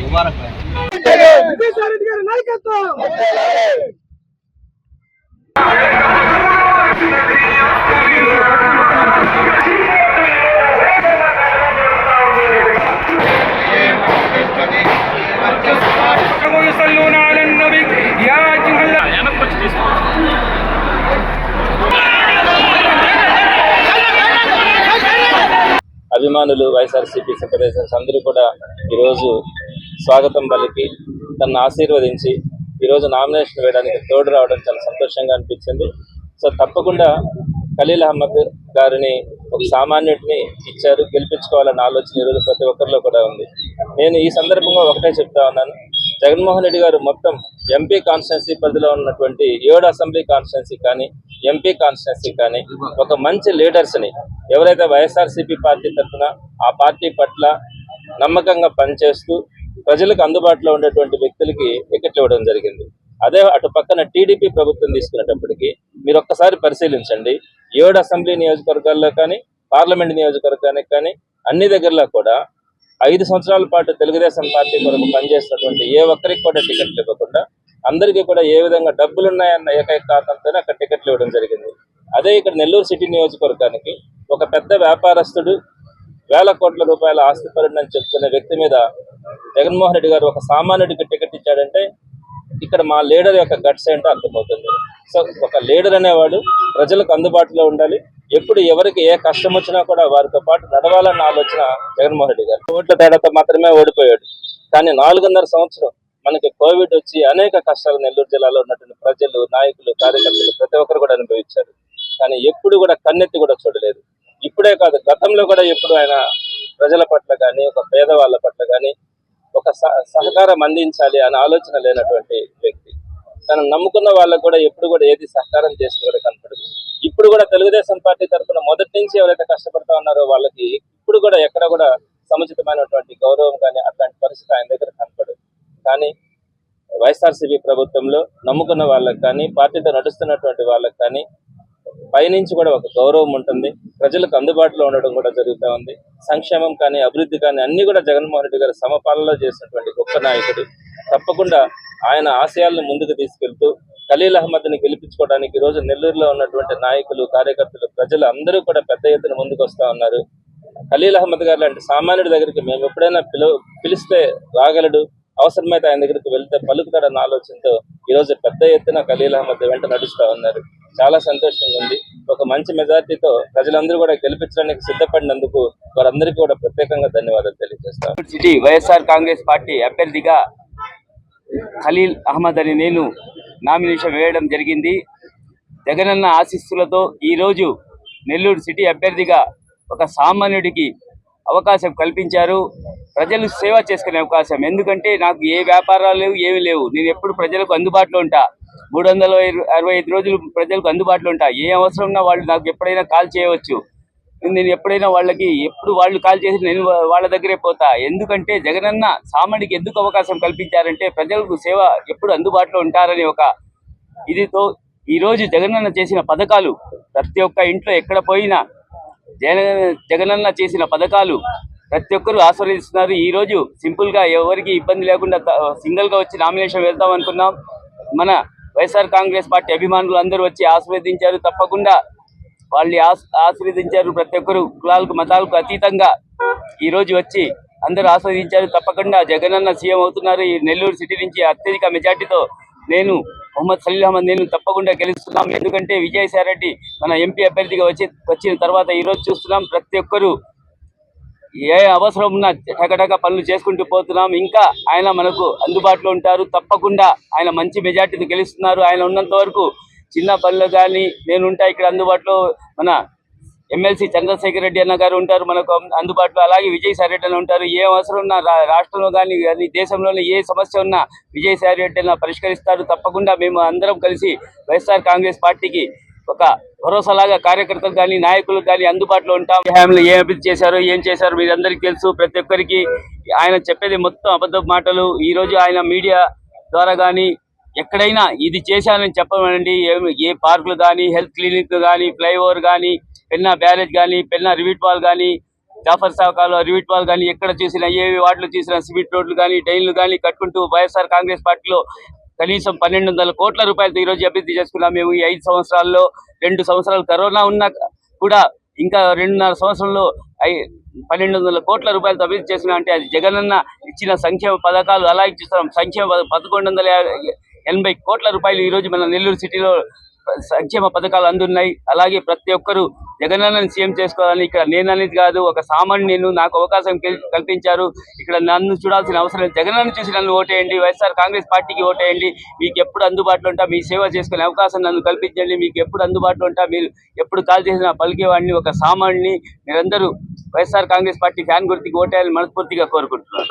ముబారక్ విజయసాయి రెడ్డి గారి నాయకత్వం Thank you. అభిమానులు వైఎస్ఆర్సీపీ సింపథైజర్స్ అందరూ కూడా ఈరోజు స్వాగతం పలికి తనను ఆశీర్వదించి ఈరోజు నామినేషన్ వేయడానికి తోడు రావడం చాలా సంతోషంగా అనిపించింది. సో తప్పకుండా ఖలీల్ అహ్మద్ గారిని ఒక సామాన్యుడిని ఇచ్చారు గెలిపించుకోవాలన్న ఆలోచన ఈరోజు ప్రతి ఒక్కరిలో కూడా ఉంది. నేను ఈ సందర్భంగా ఒకటే చెప్తా ఉన్నాను. జగన్మోహన్ రెడ్డి గారు మొత్తం ఎంపీ కాన్స్టిట్యున్సీ పరిధిలో ఉన్నటువంటి ఏడు అసెంబ్లీ కాన్స్టిట్యున్సీ కానీ ఎంపీ కాన్స్టిట్యున్సీ కానీ ఒక మంచి లీడర్స్ని ఎవరైతే వైఎస్ఆర్సీపీ పార్టీ తరఫున ఆ పార్టీ పట్ల నమ్మకంగా పనిచేస్తూ ప్రజలకు అందుబాటులో ఉండేటువంటి వ్యక్తులకి టికెట్లు ఇవ్వడం జరిగింది. అదే అటు పక్కన టీడీపీ ప్రభుత్వం తీసుకునేటప్పటికి మీరు ఒక్కసారి పరిశీలించండి. ఏడు అసెంబ్లీ నియోజకవర్గాల్లో కానీ పార్లమెంట్ నియోజకవర్గానికి కానీ అన్ని దగ్గరలో కూడా ఐదు సంవత్సరాల పాటు తెలుగుదేశం పార్టీ కొరకు పనిచేసినటువంటి ఏ ఒక్కరికి కూడా టికెట్లు ఇవ్వకుండా అందరికీ కూడా ఏ విధంగా డబ్బులు ఉన్నాయన్న ఏకైక కారణంతోనే అక్కడ టికెట్లు ఇవ్వడం జరిగింది. అదే ఇక్కడ నెల్లూరు సిటీ నియోజకవర్గానికి ఒక పెద్ద వ్యాపారస్తుడు వేల కోట్ల రూపాయల ఆస్తి పరుడని చెప్తున్న వ్యక్తి మీద జగన్మోహన్ రెడ్డి గారు ఒక సామాన్యుడికి టికెట్ ఇచ్చాడంటే ఇక్కడ మా లీడర్ యొక్క గట్స్ ఏంటో అర్థమవుతుంది. సో ఒక లీడర్ అనేవాడు ప్రజలకు అందుబాటులో ఉండాలి. ఎప్పుడు ఎవరికి ఏ కష్టం వచ్చినా కూడా వారితో పాటు నడవాలన్న ఆలోచన జగన్మోహన్ రెడ్డి గారు. ఓట్ల తేడాతో మాత్రమే ఓడిపోయాడు. కానీ నాలుగున్నర సంవత్సరం మనకి కోవిడ్ వచ్చి అనేక కష్టాలు నెల్లూరు జిల్లాలో ఉన్నటువంటి ప్రజలు నాయకులు కార్యకర్తలు ప్రతి ఒక్కరు కూడా అనుభవించారు. కానీ ఎప్పుడు కూడా కన్నెత్తి కూడా చూడలేదు. ఇప్పుడే కాదు గతంలో కూడా ఎప్పుడు ఆయన ప్రజల పట్ల కానీ ఒక పేదవాళ్ళ పట్ల కానీ ఒక సహకారం అందించాలి అనే ఆలోచన లేనటువంటి వ్యక్తి. తను నమ్ముకున్న వాళ్ళకు కూడా ఎప్పుడు కూడా ఏది సహకారం చేసి కూడా కనపడదు. ఇప్పుడు కూడా తెలుగుదేశం పార్టీ తరఫున మొదటి నుంచి ఎవరైతే కష్టపడతా ఉన్నారో వాళ్ళకి ఇప్పుడు కూడా ఎక్కడ కూడా సముచితమైనటువంటి గౌరవం కానీ అట్లాంటి పరిస్థితి ఆయన దగ్గర కనపడదు. కానీ వైఎస్ఆర్సీపీ ప్రభుత్వంలో నమ్ముకున్న వాళ్ళకి కానీ పార్టీతో నడుస్తున్నటువంటి వాళ్ళకి కానీ పైనుంచి కూడా ఒక గౌరవం ఉంటుంది. ప్రజలకు అందుబాటులో ఉండడం కూడా జరుగుతూ ఉంది. సంక్షేమం కానీ అభివృద్ధి కానీ అన్ని కూడా జగన్మోహన్ రెడ్డి గారు సమపాలనలో చేసినటువంటి గొప్ప నాయకుడు. తప్పకుండా ఆయన ఆశయాలను ముందుకు తీసుకెళ్తూ ఖలీల్ అహ్మద్ని గెలిపించుకోవడానికి ఈ రోజు నెల్లూరులో ఉన్నటువంటి నాయకులు కార్యకర్తలు ప్రజలు అందరూ కూడా పెద్ద ఎత్తున ముందుకు వస్తా ఉన్నారు. ఖలీల్ అహ్మద్ గారు లాంటి సామాన్యుడి దగ్గరికి మేము ఎప్పుడైనా పిలు పిలిస్తే రాగలడు. అవసరమైతే ఆయన దగ్గరికి వెళ్తే పలుకుతాడన్న ఆలోచనతో ఈ రోజు పెద్ద ఎత్తున ఖలీల్ అహ్మద్ వెంట నడుస్తూ ఉన్నారు. చాలా సంతోషంగా ఉంది. ఒక మంచి మెజార్టీతో ప్రజలందరూ కూడా గెలిపించడానికి సిద్ధపడినందుకు వారందరికీ కూడా ప్రత్యేకంగా ధన్యవాదాలు తెలియజేస్తాం వైఎస్ఆర్ కాంగ్రెస్ పార్టీ అభ్యర్థిగా ఖలీల్ అహ్మద్ అని నేను నామినేషన్ వేయడం జరిగింది. జగనన్న ఆశీస్సులతో ఈరోజు నెల్లూరు సిటీ అభ్యర్థిగా ఒక సామాన్యుడికి అవకాశం కల్పించారు. ప్రజలు సేవ చేసుకునే అవకాశం. ఎందుకంటే నాకు ఏ వ్యాపారాలు లేవు ఏమీ లేవు. నేను ఎప్పుడు ప్రజలకు అందుబాటులో ఉంటా. మూడు వందల అరవై ఐదు రోజులు ప్రజలకు అందుబాటులో ఉంటా. ఏ అవసరం ఉన్నా వాళ్ళు నాకు ఎప్పుడైనా కాల్ చేయవచ్చు. నేను ఎప్పుడైనా వాళ్ళకి ఎప్పుడు వాళ్ళు కాల్ చేసి నేను వాళ్ళ దగ్గరే పోతా. ఎందుకంటే జగనన్న సామానికి ఎందుకు అవకాశం కల్పించారంటే ప్రజలకు సేవ ఎప్పుడు అందుబాటులో ఉంటారని ఒక ఇదితో ఈరోజు జగనన్న చేసిన పథకాలు ప్రతి ఒక్క ఇంట్లో ఎక్కడ పోయినా జగన జగనన్న చేసిన పథకాలు ప్రతి ఒక్కరు ఆస్వాదిస్తున్నారు ఈ రోజు ఎవరికి ఇబ్బంది లేకుండా సింగిల్గా వచ్చి నామినేషన్ వెళ్దాం అనుకున్నాం. మన వైఎస్ఆర్ కాంగ్రెస్ పార్టీ అభిమానులు అందరూ వచ్చి ఆస్వాదించారు తప్పకుండా వాళ్ళు ఆస్- ఆశీర్వదించారు ప్రతి ఒక్కరు. కులాలకు మతాలకు అతీతంగా ఈ రోజు వచ్చి అందరూ ఆస్వాదించారు తప్పకుండా జగనన్న సీఎం అవుతున్నారు. ఈ నెల్లూరు సిటీ నుంచి అత్యధిక మెజార్టీతో నేను మొహమ్మద్ సలీల్ అహ్మద్ నేను తప్పకుండా గెలుస్తున్నాం. ఎందుకంటే విజయసాయిరెడ్డి మన ఎంపీ అభ్యర్థిగా వచ్చి వచ్చిన తర్వాత ఈ రోజు చూస్తున్నాం. ప్రతి ఒక్కరు ఏ అవసరం ఉన్నా టకటక పనులు చేసుకుంటూ పోతున్నాం. ఇంకా ఆయన మనకు అందుబాటులో ఉంటారు. తప్పకుండా ఆయన మంచి మెజార్టీని గెలుస్తున్నారు. ఆయన ఉన్నంత వరకు చిన్న పనులు కానీ నేనుంటా ఇక్కడ అందుబాటులో మన ఎమ్మెల్సీ చంద్రశేఖర్ రెడ్డి అన్న గారు ఉంటారు మనకు అందుబాటులో అలాగే విజయసాయి రెడ్డి అన్న ఉంటారు. ఏ అవసరం ఉన్నా రా- రాష్ట్రంలో కానీ కానీ దేశంలోనే ఏ సమస్య ఉన్నా విజయసాయి రెడ్డి అన్న పరిష్కరిస్తారు. తప్పకుండా మేము అందరం కలిసి వైఎస్ఆర్ కాంగ్రెస్ పార్టీకి ఒక భరోసాలాగా కార్యకర్తలు కానీ నాయకులు కానీ అందుబాటులో ఉంటాం. ఏ హామీలు ఏం అభివృద్ధి చేశారు ఏం చేశారో మీరందరికీ తెలుసు. ప్రతి ఒక్కరికి ఆయన చెప్పేది మొత్తం అబద్ధ మాటలు. ఈరోజు ఆయన మీడియా ద్వారా కానీ ఎక్కడైనా ఇది చేశానని చెప్పమండి. ఏ- ఏ పార్కులు కానీ హెల్త్ క్లినిక్ కానీ ఫ్లైఓవర్ కానీ పెన్నా బ్యారేజ్ కానీ పెన్నా రివిట్ వాల్ కానీ జాఫర్ సావకాలు రివిట్ వాల్ కానీ ఎక్కడ చూసినా ఏవి వాటిలో చూసినా సిమెంట్ రోడ్లు కానీ డ్రైన్లు కానీ కట్టుకుంటూ వైఎస్ఆర్ కాంగ్రెస్ పార్టీలో కనీసం పన్నెండు వందల కోట్ల రూపాయలతో ఈ రోజు అభివృద్ధి చేసుకున్నాం మేము. ఈ ఐదు సంవత్సరాల్లో రెండు సంవత్సరాలు కరోనా ఉన్నా కూడా ఇంకా రెండున్నర సంవత్సరంలో ఐ పన్నెండు వందల కోట్ల రూపాయలతో అభివృద్ధి చేసిన అంటే అది జగనన్న ఇచ్చిన సంక్షేమ పథకాలు అలాగే చూస్తున్నాం సంక్షేమ పదకొండు వందల యాభై ఎనభై కోట్ల రూపాయలు ఈ రోజు మన నెల్లూరు సిటీలో సంక్షేమ పథకాలు అందున్నాయి. అలాగే ప్రతి ఒక్కరూ జగనన్నని సీఎం చేసుకోవాలని ఇక్కడ నేననేది కాదు ఒక సామాన్యుని నాకు అవకాశం కల్పించారు. ఇక్కడ నన్ను చూడాల్సిన అవసరం లేదు. జగనన్న చూసి నన్ను ఓటేయండి వైఎస్ఆర్ కాంగ్రెస్ పార్టీకి ఓటేయండి. మీకు ఎప్పుడు అందుబాటులో ఉంటా మీ సేవ చేసుకునే అవకాశం నన్ను కల్పించండి. మీకు ఎప్పుడు అందుబాటులో ఉంటా మీరు ఎప్పుడు కాల్ చేసిన పలికేవాడిని ఒక సామాన్యుని మీరందరూ వైఎస్ఆర్ కాంగ్రెస్ పార్టీ ఫ్యాన్ గుర్తికి ఓటేయాలని మనస్ఫూర్తిగా కోరుకుంటున్నాను.